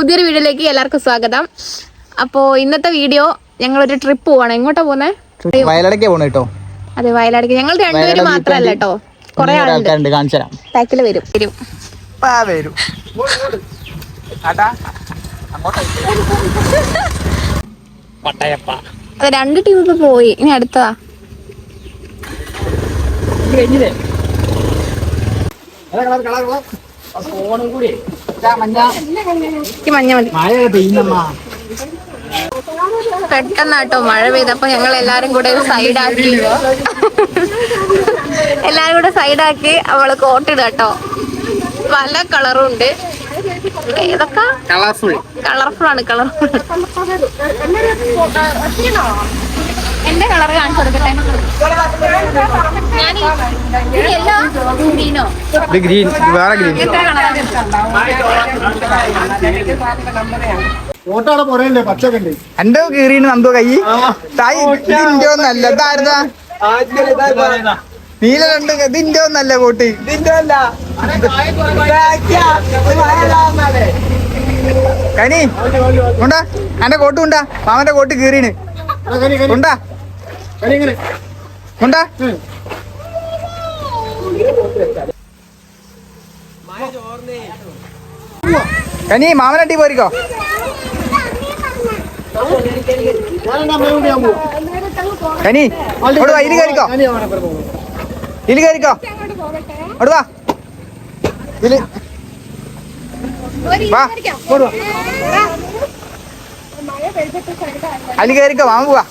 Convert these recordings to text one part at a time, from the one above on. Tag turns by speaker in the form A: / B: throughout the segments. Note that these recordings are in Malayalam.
A: പുതിയൊരു വീഡിയോയിലേക്ക് എല്ലാവർക്കും സ്വാഗതം. അപ്പോ ഇന്നത്തെ വീഡിയോ ഞങ്ങളൊരു ട്രിപ്പ് പോവാണ്. എങ്ങോട്ടാ പോകുന്നത്
B: വയലടക്ക് പോണ കേട്ടോ
A: അതെ വയലടക്ക്. ഞങ്ങൾ രണ്ടുപേരും മാത്രമല്ല കേട്ടോ കുറെ ആളുണ്ട്.
B: ആൾക്കാരുണ്ട് കാണിച്ചു തരാം.
A: ബാക്കിൽ വരും. വരും. അത് രണ്ട് ടീം ഇപ്പൊ പോയി. ഇനി അടുത്തതാ. എനിക്ക് മഞ്ഞ. മതി. പെട്ടെന്നാട്ടോ മഴ പെയ്തപ്പോ ഞങ്ങൾ എല്ലാരും കൂടെ സൈഡാക്കി. എല്ലാരും കൂടെ സൈഡാക്കി അവൾ കോട്ടിടാട്ടോ. പല കളറും ഉണ്ട് ഏതൊക്കെ?
B: കളർഫുൾ
A: കളർഫുൾ ആണ് കളർഫുൾ എന്റെ കളർ കാണിച്ചു കൊടുക്കട്ടെ? ഗ്രീനോ?
B: ഗ്രീൻ വേറെ ഗ്രീൻ. എന്റെ കീറിന് നന്ദു കൈ? തായ് ഇതിന്റെ ഒന്നല്ല ഇതായിരുന്നാ നീല രണ്ട് ഇതിന്റെ ഒന്നല്ല കൂട്ടി കനി ഉണ്ടാ. എന്റെ കോട്ട് ഉണ്ടാ മാമന്റെ കോട്ട് കീറിന്. ഉണ്ടാ. ഉണ്ടാ കനി മാമനട്ടി പോരിക്കോ കനി അവിടെ വാ ഇതിൽ കയറിക്കോ. ഇതിൽ കയറിക്കോ. അവിടെ വാ. ഇതിൽ. വാ. അതിൽ കയറിക്കോ മാമ പോവാ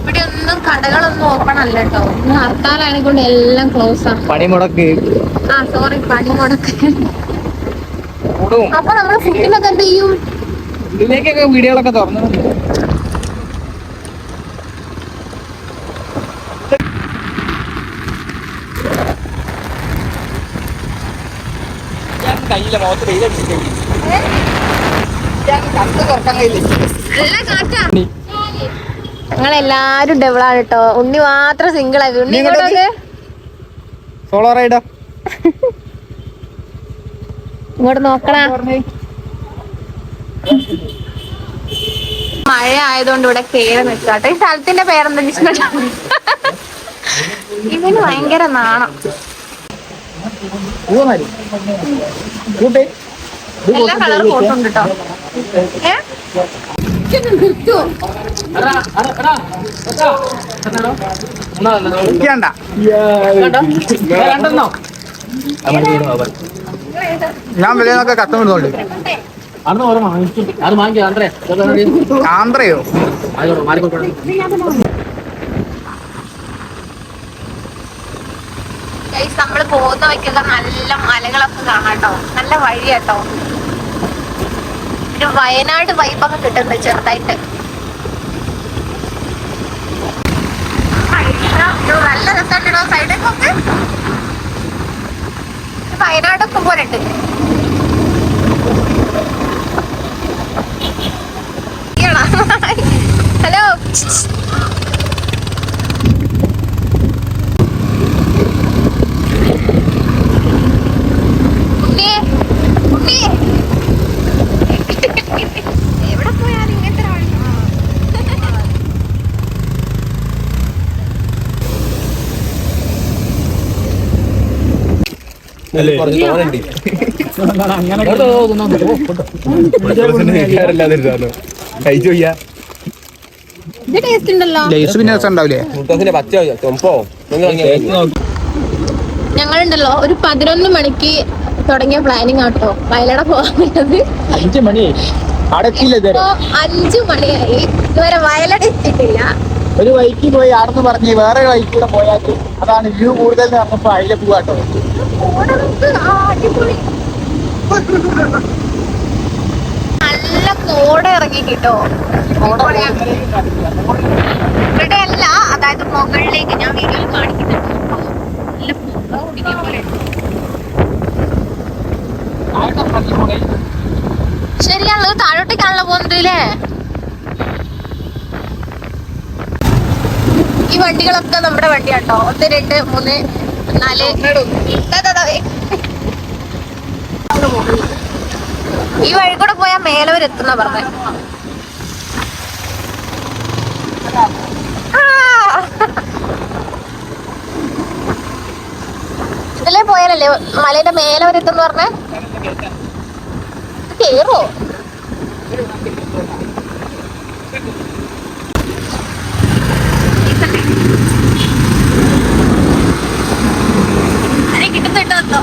A: ഇവിടെ ഒന്നും കടകളൊന്നും ഓപ്പൺ അല്ല കേട്ടോ ഹർത്താലായതിനെ കൊണ്ട് എല്ലാം ക്ലോസ് ആണ്
B: പണിമുടക്ക്.
A: ആ സോറി പണി മുടക്ക്
B: കൂടും.
A: അപ്പൊ നമ്മൾ ഫുഡിനൊക്കെ എന്ത് ചെയ്യും?
B: ഇതിലേക്കൊക്കെ വീഡിയോകളൊക്കെ തുറന്നു. കയ്യിലെ മുഖത്ത് ഞാൻ കണ്ണ് തുറക്കാൻ കഴിയില്ല
A: ഞങ്ങൾ ഡബിളാണ് കേട്ടോ ഉണ്ണി മാത്രം സിംഗിൾ ആക്കി ഉണ്ണി ഇങ്ങോട്ടൊക്കെ
B: സോളോ റൈഡോ
A: ഇങ്ങോട്ട് നോക്കണ മഴ ആയതുകൊണ്ട് ഇവിടെ കേറി നിൽക്കാട്ടെ ഈ സ്ഥലത്തിന്റെ പേരെന്താ ജിഷ്ണു ഇതിന് ഭയങ്കര നാണം. എല്ലാ കളർ ഫോട്ടുണ്ട് കേട്ടോ ഏ?
B: ഞാൻ വിലയൊക്കെ കഷ്ടം ഇടുന്നുണ്ട് ആന്ധ്രയോ
A: നമ്മൾ പോകുന്ന വഴിക്കൊക്കെ നല്ല മലകളൊക്കെ കാണാട്ടോ നല്ല വഴിയാട്ടോ ഒരു വയനാട് വൈബൊക്കെ കിട്ടുന്നുണ്ട് ചെറുതായിട്ട്. നല്ല രസമുണ്ടോ സൈഡൊക്കെ വയനാടൊക്കെ പോലെ ഹലോ ഉണ്ണി ഉണ്ണി എവിടെ പോയാലും ഇങ്ങനത്തെ ഒരാളാ. ഇത് ടേസ്റ്റ് ഉണ്ടല്ലോ
B: ലേസ് പിന്നെ രസം ഉണ്ടാവില്ലേ
A: ഞങ്ങളുണ്ടല്ലോ ഒരു പതിനൊന്ന് മണിക്ക് തുടങ്ങിയ പ്ലാനിങ് ആട്ടോ വയലട പോകാനുള്ളത്
B: അഞ്ചു മണി.
A: അഞ്ചു മണിയായി. ഇതുവരെ വയലട എത്തിയിട്ടില്ല.
B: ഒരു വൈക്ക് പോയി ആടെന്ന് പറഞ്ഞ് വേറെ വൈക്കൂടെ പോയാൽ അതാണ് വ്യൂ കൂടുതൽ നടന്നപ്പോ അതിലെ പോവാട്ടോ
A: നല്ല കോട ഇറങ്ങി കിട്ടോ. ഇവിടെ അല്ല അതായത് മുകളിലേക്ക് ഞാൻ വീഡിയോയിൽ കാണിക്കുന്നുണ്ട് നല്ല ശരിയാണല്ലോ താഴോട്ടേക്കാണല്ലോ പോകുന്നത് അല്ലേ വണ്ടികളൊക്കെ നമ്മുടെ വണ്ടിയാട്ടോ. ഒന്ന് രണ്ട് മൂന്ന് നാല്. ഈ വഴി കൂടെ പോയാൽ മേലവരെത്തുന്ന പറഞ്ഞേ. ഇതിലേ പോയാലല്ലേ മലയുടെ മേലവരെത്തുന്ന പറഞ്ഞേ? കേറോ കിട്ടുന്നുണ്ടോ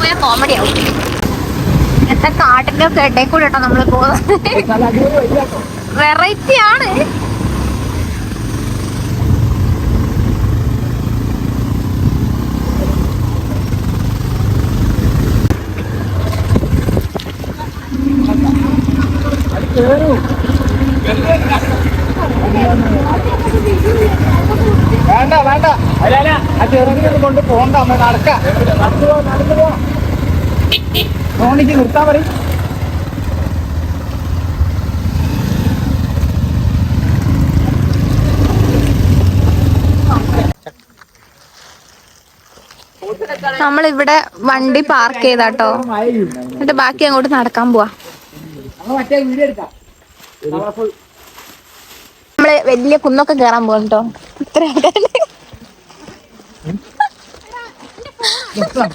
A: പോയ കോമഡി ആവും. എന്താ കാട്ടിന്റെ ഒക്കെ ഇടയിൽ കൂടെ കേട്ടോ നമ്മൾ പോകുന്നത്. വെറൈറ്റി ആണ്.
B: വേണ്ട വേണ്ട. ആ ചെറുതിനെ കൊണ്ട് പോണ്ട അമ്മ. നടക്കാം. നടന്നു പോ നടന്നു പോ. ഫോണിക്ക് നിർത്താൻ പറയും.
A: നമ്മളിവിടെ വണ്ടി പാർക്ക് ചെയ്താട്ടോ. എന്നിട്ട് ബാക്കി അങ്ങോട്ട് നടക്കാൻ പോവാ. നമ്മൾ വലിയ കുന്നൊക്കെ കേറാൻ പോവാ കേട്ടോ. ഇത്ര.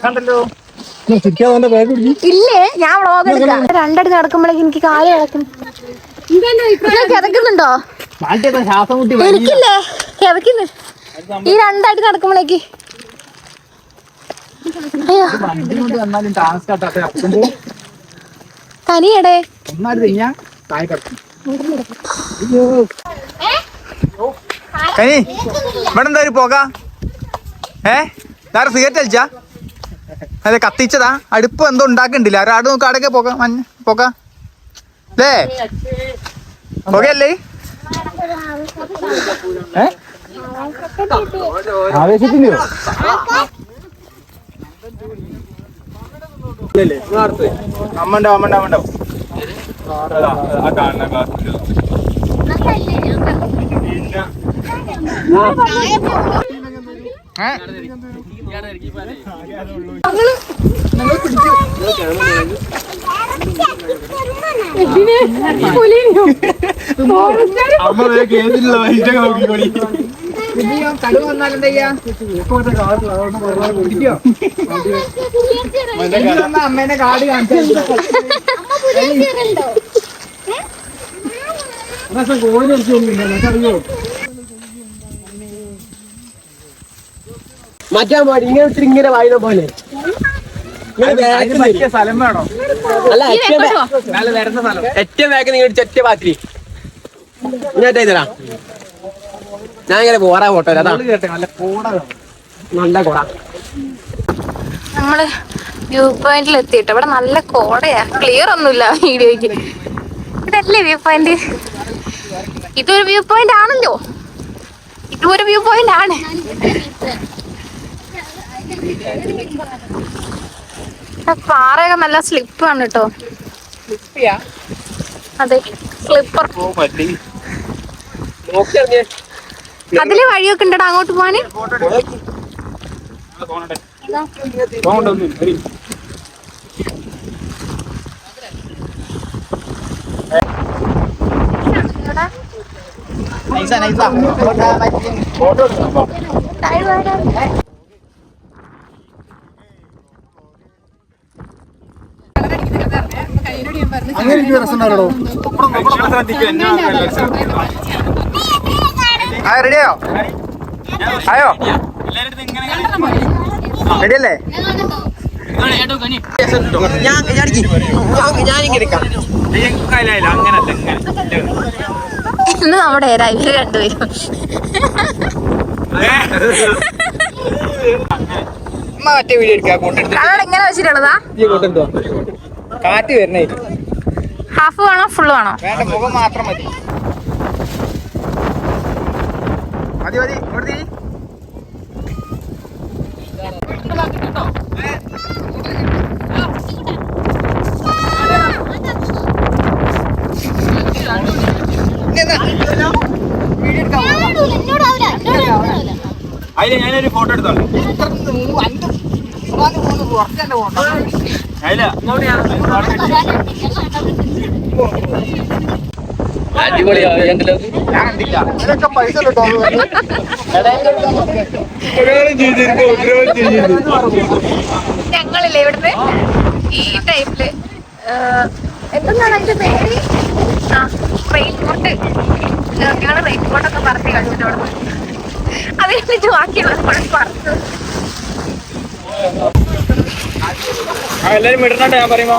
B: കണ്ടല്ലോ.
A: ഇല്ലേ? ഞാൻ വ്ളോഗ് എടുക്കാം. രണ്ടടി നടക്കുമ്പോഴേക്ക് എനിക്ക് കാൽ കിടക്കും.
B: കിടക്കുന്നുണ്ടോ?
A: എനിക്കില്ലേ? കിടക്കുന്നു ഈ രണ്ടടി നടക്കുമ്പോഴേക്ക്.
B: തനിയടേ? കനി ഇവിടെ എന്താ ഒരു പോക? ഏ? വേറെ സിഗരറ്റ് അടിച്ചാ അതെ കത്തിച്ചതാ. അടുപ്പ് എന്തോ ഉണ്ടാക്കണ്ടില്ല ആരാട് നോക്കാം അടക്കെ പോക മഞ്ഞ പോക അല്ലേ പോകല്ലേ? ആവേശത്തിന്റെയോ അമ്മണ്ടോ അമ്മണ്ടോ അമ്മണ്ടോ? ഏ? കടുവ വന്നാലെന്താ അമ്മേനെ കാട് കാണിച്ചു
C: മറ്റാ പാടി ഇങ്ങനെ ഇത്തിരി ഇങ്ങനെ വായന പോലെ. അല്ല ഏറ്റവും നിങ്ങൾ ഒറ്റ പാത്തിരി. ഞാൻ ചെയ്തരാ ഞാൻ ഇങ്ങനെ പോറാ ഫോട്ടോ അതാ.
B: നല്ല കോട
A: നമ്മൾ വ്യൂ പോയിന്റിൽ എത്തിയിട്ട് ഇവിടെ നല്ല കോടയാ. ക്ലിയർ ഒന്നുമില്ല വീഡിയോയ്ക്ക്. ഇതല്ലേ വ്യൂ പോയിന്റ് ഇതൊരു വ്യൂ പോയിന്റ് ആണല്ലോ ഇതും ഒരു വ്യൂ പോയിന്റ് ആണ്. പാറയൊക്കെ നല്ല സ്ലിപ്പ് ആണ് കേട്ടോ. അതെ സ്ലിപ്പർ അതിൽ വഴിയൊക്കെ ഉണ്ടടാ അങ്ങോട്ട് പോവാന്?
B: നൈസാ
C: അങ്ങനെ എനിക്ക് രസം ഉണ്ടാകണോ
B: ആ റെഡിയോ ആയോ? റെഡിയല്ലേ
C: ഞാൻ ഞാനിങ്ങനെ എടുക്കാം.
A: ഇന്ന് നമ്മുടെ ഏരാ ഇവർ രണ്ടുപേരും.
B: മറ്റേ വീഡിയോ എടുക്കാൻ കൊണ്ടെടുത്ത്
A: അവിടെ എങ്ങനെ വെച്ചിട്ടുള്ളതാ?
B: കാറ്റ് വരണേ
A: ഹാഫ് വേണോ? ഫുള്ള് വേണോ?
B: വേണ്ട മുഖം മാത്രം മതി. മതി മതി കൊടുത്തി അതിൽ ഞാനൊരു ഫോട്ടോ എടുത്തോളൂ. അഞ്ച്
C: മൂന്ന് ഉറക്കണ്ട
B: ഫോട്ടോ കണ്ടില്ല. ഇതിനൊക്കെ പൈസ
A: ഞങ്ങളില്ലേ ഇവിടുന്ന്? ഈ ടൈപ്പിൽ എന്താണ് അതിന്റെ പേര്? ആ റെയിൻ കോട്ട് ഞങ്ങൾ റെയിൻ കോട്ടൊക്കെ പറത്തി കളിച്ചിട്ട് അവിടെ. അത് കഴിഞ്ഞിട്ട് ബാക്കിയുള്ള പറഞ്ഞു
B: എല്ലാരും വിടണോട്ടെ ഞാൻ പറയുമ്പോ?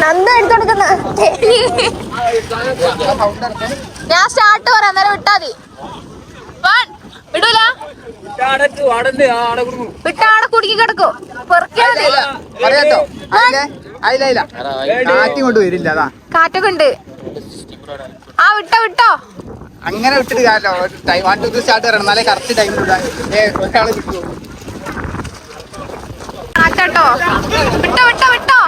A: നന്ദ എടുത്തെടുക്കുന്ന ഞാൻ സ്റ്റാർട്ട് പറയാം അന്നേരം വിട്ടാതി One. വിടൂല. വിട്ടാ ആടെ കുടുക്കി. കിടക്കും കാറ്റൊക്കെ ഉണ്ട്. ആ വിട്ടോ വിട്ടോ.
B: അങ്ങനെ വിട്ടിട്ട് കാര്യമല്ലോ. ടൈം ടു കറക്റ്റ് ടൈം ഒരാളെ
A: വിട്ടോ വിട്ടോ വിട്ടോ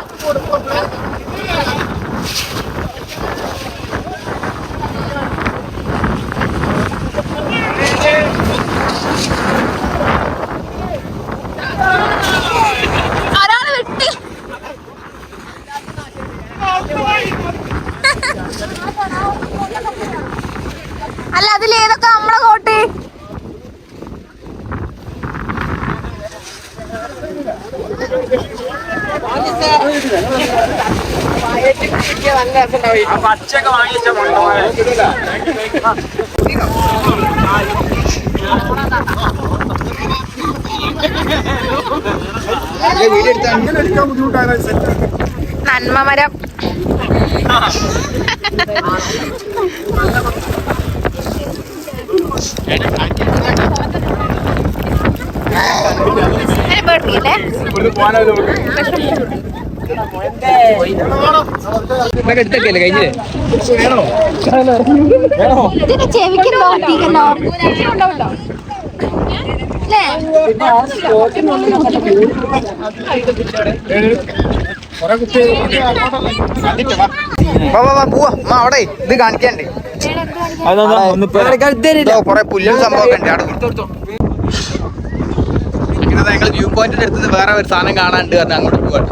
A: ഒരാൾ വെട്ടി അല്ല അതിൽ ഏതൊക്കെ നമ്മളെ കോട്ട്
B: പച്ചയൊക്കെ വാങ്ങിച്ച വീഡിയോ എടുത്താൽ
A: നന്മ മരം അങ്ങനെ പേടിപ്പിക്കല്ലേ
C: എടുത്തൊക്കെയല്ലേ കഴിഞ്ഞില്ലേ
B: വാ വാ വാ അവിടെ ഇത് കാണിക്കണ്ടേ കൊറേ പുല്ലും സംഭവമൊക്കെ ഉണ്ട്. അവിടെ ഇങ്ങനെ ഞങ്ങൾ വ്യൂ പോയിന്റിന്റെ അടുത്ത് വേറെ ഒരു സാധനം കാണാണ്ട് കാരണം അങ്ങോട്ട് പോവാണ്.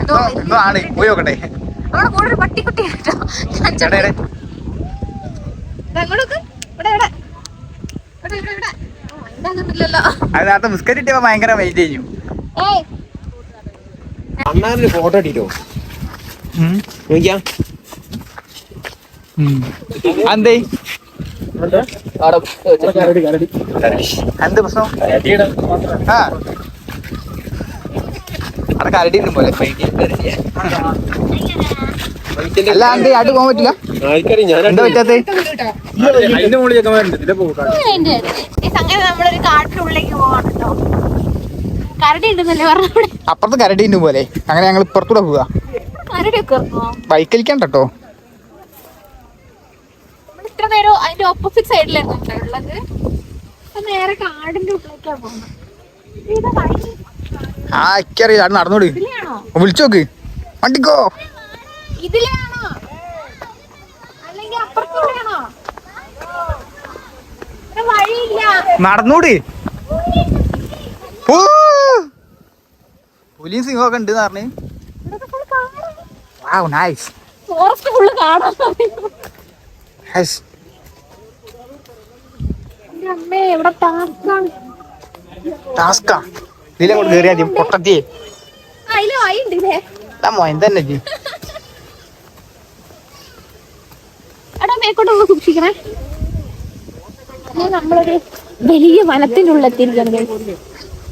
A: എന്തോ
B: ആണ്. പോയി നോക്കട്ടെ.
A: പട്ടിക്കുട്ടി കേട്ടോ ഞാൻ
B: എടേ, എടേ.
A: അങ്ങോട്ട് ഇവിടെ ഇവിടെ. ഇവിടെ ഇവിടെ ഇവിടെ. ഓ, അതിന്റെ അങ്ങോട്ടില്ലല്ലോ.
B: അത് നേരത്തെ ബിസ്ക്കറ്റ് കിട്ടിയപ്പോ ഭയങ്കര വെയിറ്റ് ചെയ്യും
C: ഫോട്ടോ ഇട്ടിട്ടോ? നോക്കിയാ? അവിടെ
B: എന്ത് പ്രശ്നം? ആ. അവിടെ കരടി ഉണ്ട് പോലെ? അല്ല എന്തേ ആട്ട് പോകാൻ പറ്റില്ല? എന്താ പറ്റാത്ത? അപ്പുറത്ത് കരടി ഉണ്ട് പോലെ? അങ്ങനെ ഞങ്ങൾ ഇപ്പുറത്തൂടെ പോവാ. ബൈക്കലിക്കണ്ടോ
A: ഇത്ര നേരം അതിന്റെ ഓപ്പോസിറ്റ് സൈഡിലായിരുന്നു ഉണ്ടായിട്ടുള്ളത് ഉള്ളത്. നേരെ കാടിന്റെ ഉള്ളിലേക്കാ പോകുന്നത്.
B: ആ എനിക്കറിയില്ല അവിടെ നടന്നോട്.
A: ഇതിലാണോ?
B: വിളിച്ചു നോക്ക്. വണ്ടിക്കോ?
A: ഇതിലാണോ? അല്ലെങ്കിൽ അപ്പുറത്തൂടെയാണോ ഇവിടെ വഴിയില്ല.
B: നടന്നൂട്. പുലിയും സിംഹമൊക്കെ ഉണ്ട് പറഞ്ഞു. വാവ് നൈസ്
A: ഫോറസ്റ്റ് ഫുള്ള് കാണാൻ
B: ടാസ്കാ ഇതിലങ്ങോട്ട് കയറി ആദ്യം പൊട്ടത്തി മോൻ തന്നെ
A: സൂക്ഷിക്കണേ. നമ്മളൊരു വലിയ വനത്തിന്റെ ഉള്ളെത്തിയിരിക്കുന്നത്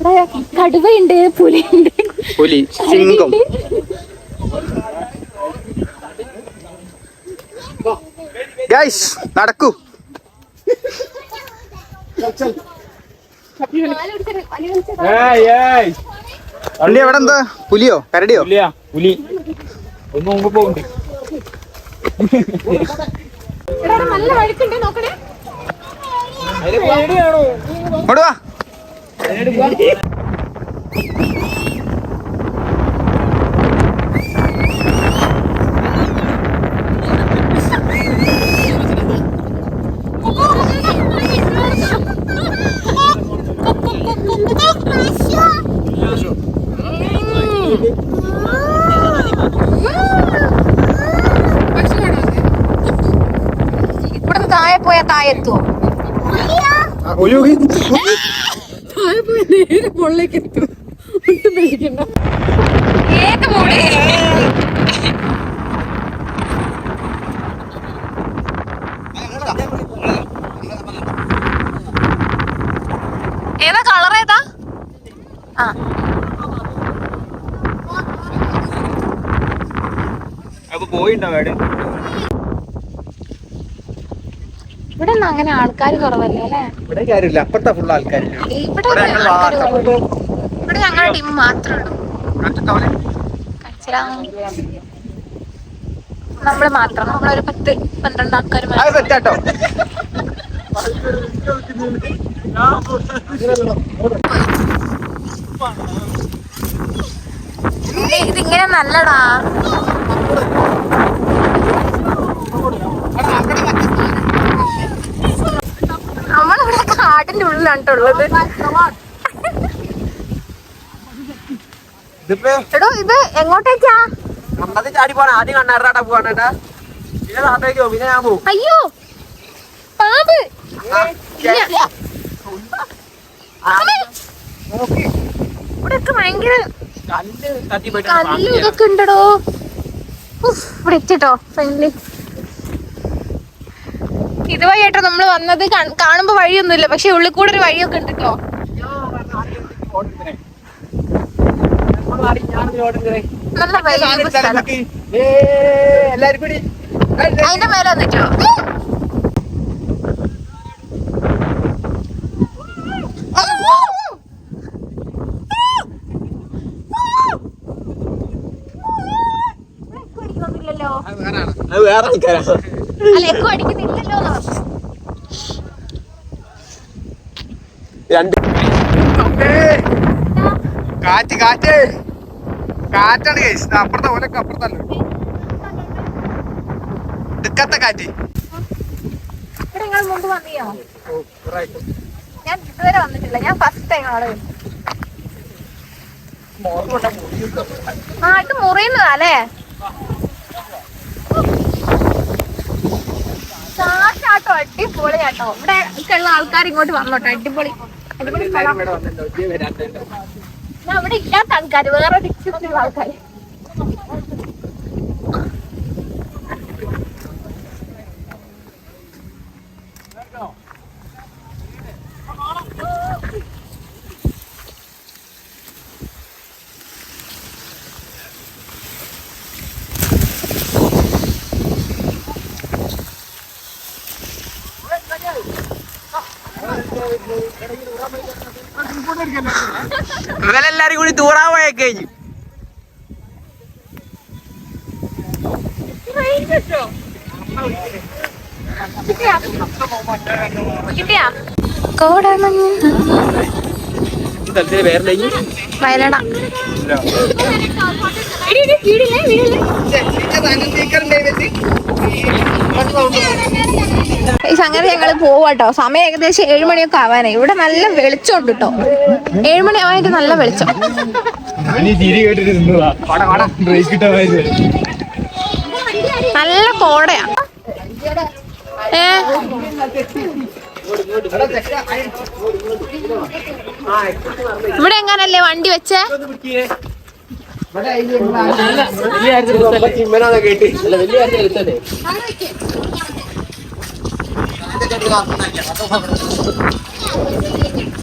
A: ഇവിടെ കടുവയുണ്ട് പുലിയുണ്ട്.
B: പുലി സിംഹം ഗൈസ് നടക്കൂ. പുലി എവിടെ എന്താ പുലിയോ? കരടിയോ?
C: പുലി. ഒന്ന് മുമ്പ് പോകുന്നുണ്ട്
A: നല്ല വഴുക്കുണ്ട് നോക്കണേ.
B: വാ
A: താഴെ എത്തുവോ ഏത് മൂടി ഏതാ കളർ ഏതാ? ആ.
B: അപ്പൊ പോയിണ്ടാവും അവിടെ
A: ഇവിടെ ഒന്നും അങ്ങനെ ആൾക്കാർ കുറവല്ലേ അല്ലേ?
B: ഇവിടെ കാര്യമില്ല. അപ്പുറത്താ ഫുൾ ആൾക്കാർ
A: ഇവിടെ ആൾക്കാര്
B: മാത്രം.
A: ഇവിടെ ഞങ്ങളുടെ ടീം മാത്രമേ ഉള്ളൂ. കച്ചറ നമ്മൾ മാത്രം. നമ്മളൊരു പത്ത് പന്ത്രണ്ട് ആൾക്കാർ
B: അത് സെറ്റാട്ടോ
A: ഇതിങ്ങനെ നല്ലടാ. കാടിന്റെ ഉള്ളിലാണ് ഉള്ളത്. എടോ ഇത് എങ്ങോട്ടേക്കാ?
C: ചാടി പോണ. ആദ്യം കണ്ണാറാട്ടാ പോവാണേട്ടാ പിന്നെ താത്തേക്കോ പിന്നെ ഞാൻ പോവും
A: അയ്യോ പാമ്പ്. ഇവിടെയൊക്കെ ഭയങ്കര
C: കല്ലും
A: ഇതൊക്കെ ഉണ്ടടോ. ഇവിടെ എത്തിട്ടോ ഫ്രണ്ട്ലി ഇതുവഴി നമ്മൾ വന്നത്. കാണുമ്പോ വഴിയൊന്നുമില്ല. പക്ഷെ ഉള്ളിൽ കൂടെ ഒരു വഴിയൊക്കെ ഉണ്ട് നല്ല അതിന്റെ മേലെ വന്നിട്ടോ?
C: അത് വേറെ ആൾക്കാരാ.
A: അല്ല എക്കോ അടിക്കുന്നില്ലല്ലോ.
C: രണ്ട്.
B: കാറ്റ് കാറ്റ്. കാറ്റാണ് കേസ് അപ്പുറത്തെ ഓലൊക്കെ അപ്പുറത്തല്ലോ. ഇടുക്കത്തെ കാറ്റ്.
A: മുമ്പ് വന്നിയോ? ഞാൻ ഇതുവരെ വന്നിട്ടില്ല. ഞാൻ ഫസ്റ്റ് ടൈം അവിടെ. ആ ഇത് മുറിയുന്നതാ അല്ലേ? ചാട്ടോ അടിപൊളി ആട്ടോ. ഇവിടെ ഉള്ള ആൾക്കാർ ഇങ്ങോട്ട് വന്നോട്ടോ അടിപൊളി. അടിപൊളി അവിടെ ഇല്ലാത്ത ആൾക്കാർ വേറെ ഡിസ്ട്രിക്റ്റിലുള്ള ആൾക്കാർ
C: ഇവരെല്ലാരും കൂടി തൂറാൻ പോയൊക്കെ കഴിഞ്ഞു.
A: കിട്ടിയാ? കോടമഞ്ഞ
C: സ്ഥലത്തിന് പേരുണ്ടെങ്കിൽ
A: അങ്ങനെ ഞങ്ങൾ പോവാട്ടോ സമയം ഏകദേശം ഏഴുമണിയൊക്കെ ആവാനായി ഇവിടെ നല്ല വെളിച്ചം ഉണ്ട് കേട്ടോ ഏഴുമണി ആവാനായിട്ട് നല്ല വെളിച്ചം നല്ല കോടയാ ഏ ഇവിടെ എങ്ങനല്ലേ വണ്ടി വെച്ചേ
C: വലിയ レベルが上がらないんだ。